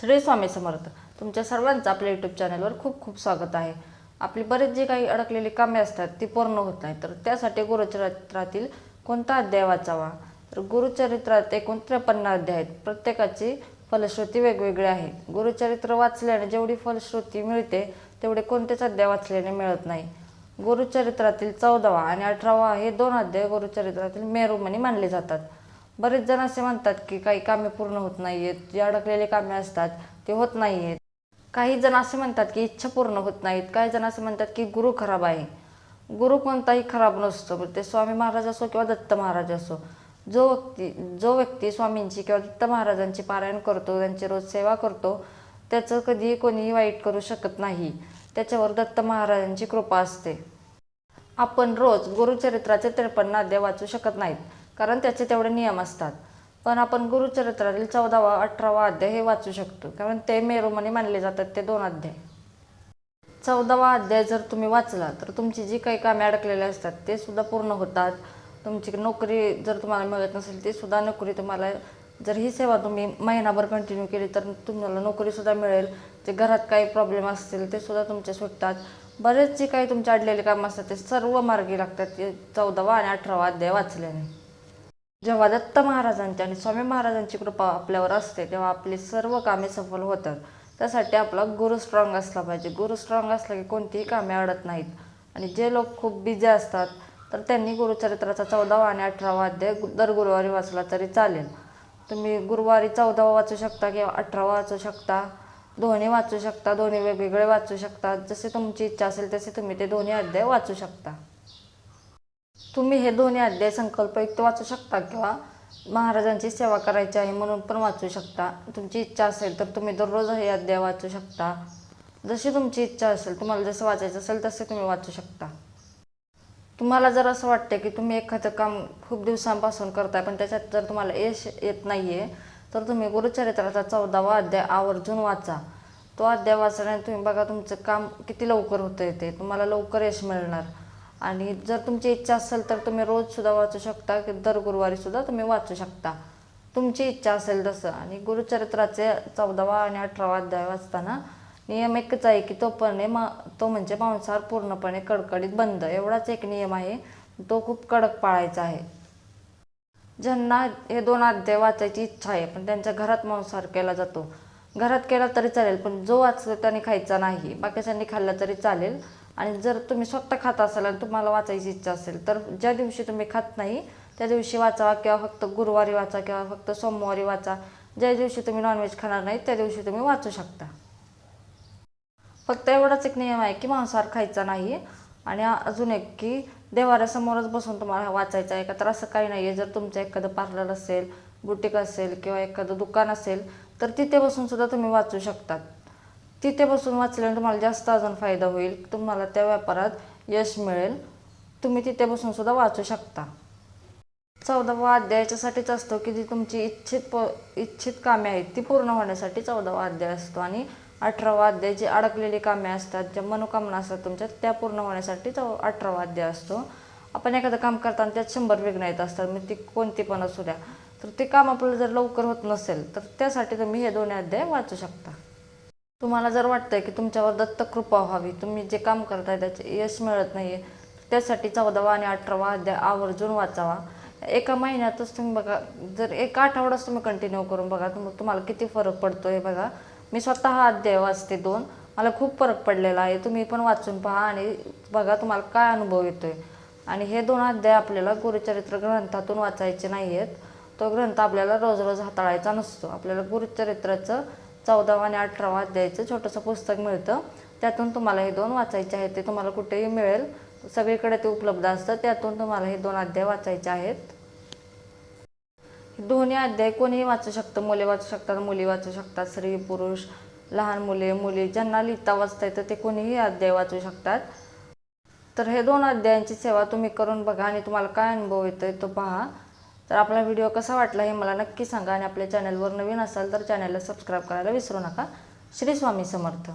श्री स्वामी समर्थ. तुमच्या सर्वांचं आपल्या यूट्यूब चॅनलवर खूप खूप स्वागत आहे. आपली बरेच जी काही अडकलेली कामे असतात ती पूर्ण होत नाही. तर त्यासाठी गुरुचरित्रातील कोणता अध्याय वाचावा? तर गुरुचरित्रात एकूण त्रेपन्न अध्याय आहेत. प्रत्येकाची फलश्रुती वेगवेगळी आहे गुरुचरित्र वाचल्याने जेवढी फलश्रुती मिळते तेवढे कोणतेच अध्याय वाचल्याने मिळत नाही. गुरुचरित्रातील चौदावा आणि अठरावा हे दोन अध्याय गुरुचरित्रातील मेरुमणी मानले जातात. बरेच जण असे म्हणतात की काही कामे पूर्ण होत नाही आहेत जे अडकलेले कामे असतात ते होत नाही आहेत काही जण असे म्हणतात की इच्छा पूर्ण होत नाहीत काही जण असे म्हणतात की गुरु खराब आहे. गुरु कोणताही खराब नसतो ते स्वामी महाराज असो किंवा दत्त महाराज असो जो व्यक्ती जो व्यक्ती स्वामींची किंवा दत्त महाराजांची पारायण करतो त्यांची रोज सेवा करतो त्याचं कधीही कोणीही वाईट करू शकत नाही. त्याच्यावर दत्त महाराजांची कृपा असते. आपण रोज गुरुचरित्राचे त्रेपन्न अध्याय वाचू शकत नाहीत. कारण त्याचे तेवढे नियम असतात. पण आपण गुरुचरित्रातील चौदावा अठरावा अध्याय हे वाचू शकतो. कारण ते मेरुमणी मानले जातात ते दोन अध्याय. चौदावा अध्याय जर तुम्ही वाचला तर तुमची जी काही कामे अडकलेली असतात ते सुद्धा पूर्ण होतात. तुमची नोकरी जर तुम्हाला मिळत नसेल ती सुद्धा नोकरी तुम्हाला जर ही सेवा तुम्ही महिनाभर कंटिन्यू केली तर तुम्हाला नोकरीसुद्धा मिळेल. जे घरात काही प्रॉब्लेम असतील ते सुद्धा तुमचे सुटतात. बरेच जे काही तुमचे अडलेले कामं असतात ते सर्व मार्गी लागतात. ते चौदावा आणि अठरावा अध्याय वाचल्याने. जेव्हा दत्त महाराजांची आणि स्वामी महाराजांची कृपा आपल्यावर असते तेव्हा आपली सर्व कामे सफल होतात. त्यासाठी आपला गुरु स्ट्रॉंग असला पाहिजे. गुरु स्ट्रॉंग असला की कोणतीही कामे अडत नाहीत. आणि जे लोक खूप बिझी असतात तर त्यांनी गुरुचरित्राचा चौदावा आणि अठरावा अध्याय दर गुरुवारी वाचला तरी चालेल. तुम्ही गुरुवारी चौदावा वाचू शकता किंवा अठरावा वाचू शकता. दोन्ही वाचू शकता दोन्ही वेगवेगळे वाचू शकता. जसे तुमची इच्छा असेल तसे तुम्ही ते दोन्ही अध्याय वाचू शकता. तुम्ही हे दोन्ही अध्याय संकल्पयुक्त वाचू शकता किंवा महाराजांची सेवा करायची आहे म्हणून पण वाचू शकता. तुमची इच्छा असेल तर तुम्ही दररोज हे अध्याय वाचू शकता. जशी तुमची इच्छा असेल तुम्हाला जसं वाचायचं असेल तसे तुम्ही वाचू शकता. तुम्हाला जर असं वाटतं की तुम्ही एखादं काम खूप दिवसांपासून करताय पण त्याच्यात जर तुम्हाला यश येत नाही आहे तर तुम्ही गुरुचरित्राचा चौदावा अध्याय आवर्जून वाचा. तो अध्याय वाचल्याने तुम्ही बघा तुमचं काम किती लवकर होतं येते तुम्हाला लवकर यश मिळणार. आणि जर तुमची इच्छा असेल तर तुम्ही रोजसुद्धा वाचू शकता की दर गुरुवारीसुद्धा तुम्ही वाचू शकता. तुमची इच्छा असेल तसं. आणि गुरुचरित्राचे चौदावा आणि अठरावा अध्याय वाचताना नियम एकच आहे की तो पण मा तो म्हणजे मांसाहार पूर्णपणे कडकडीत बंद. एवढाच एक नियम आहे. तो खूप कडक पाळायचा आहे. ज्यांना हे दोन अध्याय वाचायची इच्छा आहे पण त्यांच्या घरात मांसाहार केला जातो. घरात केला तरी चालेल पण जो वाचतो त्याने खायचा नाही. बाकीच्यांनी खाल्ला तरी चालेल. आणि जर तुम्ही स्वतः खात असाल आणि तुम्हाला वाचायची इच्छा असेल तर ज्या दिवशी तुम्ही खात नाही त्या दिवशी वाचावा किंवा फक्त गुरुवारी वाचा किंवा फक्त सोमवारी वाचा. ज्या दिवशी तुम्ही नॉनव्हेज खाणार नाही त्या दिवशी तुम्ही वाचू शकता. फक्त एवढाच एक नियम आहे की मांसाहार खायचा नाही आणि अजून एक की देवाऱ्यासमोरच बसून तुम्हाला वाचायचं आहे का? तर असं काही नाही आहे जर तुमचं एखादं पार्लर असेल बुटीक असेल किंवा एखादं दुकान असेल तर तिथे बसून सुद्धा तुम्ही वाचू शकतात. तिथे बसून वाचल्याने तुम्हाला जास्त अजून फायदा होईल. तुम्हाला त्या व्यापारात यश मिळेल. तुम्ही तिथे बसून सुद्धा वाचू शकता. चौदावा अध्याय याच्यासाठीच असतो की जी तुमची इच्छित प इच्छित कामे आहेत ती पूर्ण होण्यासाठी चौदावा अध्याय असतो. आणि अठरावा अध्याय जी अडकलेली कामे असतात ज्या मनोकामना असतात तुमच्या त्या पूर्ण होण्यासाठी चौ अठरावा अध्याय असतो. आपण एखादं काम करताना त्यात शंभर विघ्न येत असतात मग ती कोणती पण असू द्या. तर ते काम आपलं जर लवकर होत नसेल तर त्यासाठी तुम्ही हे दोन्ही अध्याय वाचू शकता. तुम्हाला जर वाटतंय की तुमच्यावर दत्त कृपा व्हावी तुम्ही जे काम करताय त्याचे यश मिळत नाही आहे त्यासाठी चौदावा आणि अठरावा अध्याय आवर्जून वाचावा. एका महिन्यातच तुम्ही बघा जर एक आठवडाच तुम्ही कंटिन्यू करून बघा तुम तुम्हाला किती फरक पडतो हे बघा. मी स्वतः हा अध्याय वाचते दोन मला खूप फरक पडलेला आहे तुम्ही पण वाचून पहा आणि बघा तुम्हाला काय अनुभव येतोय. आणि हे दोन अध्याय आपल्याला गुरुचरित्र ग्रंथातून वाचायचे नाही आहेत तो ग्रंथ आपल्याला रोज रोज हाताळायचा नसतो. आपल्याला गुरुचरित्राचं चौदावा आणि अठरावा अध्यायाचं छोटंसं पुस्तक मिळतं. त्यातून तुम्हाला हे दोन वाचायचे आहेत ते तुम्हाला कुठेही मिळेल. सगळीकडे ते उपलब्ध असतं त्यातून तुम्हाला हे दोन अध्याय वाचायचे आहेत. दोन्ही अध्याय कोणीही वाचू शकतं मुले वाचू शकतात मुली वाचू शकतात स्त्री पुरुष लहान मुले मुली ज्यांना लिहिता वाचता येतं ते कोणीही अध्याय वाचू शकतात. तर हे दोन अध्यायांची सेवा तुम्ही करून बघा आणि तुम्हाला काय अनुभव येतोय तो पहा. तर आपला व्हिडिओ कसा वाटला हे मला नक्की सांगा आणि आपल्या चॅनलवर नवीन असाल तर चॅनलला सबस्क्राईब करायला विसरू नका. श्री स्वामी समर्थ.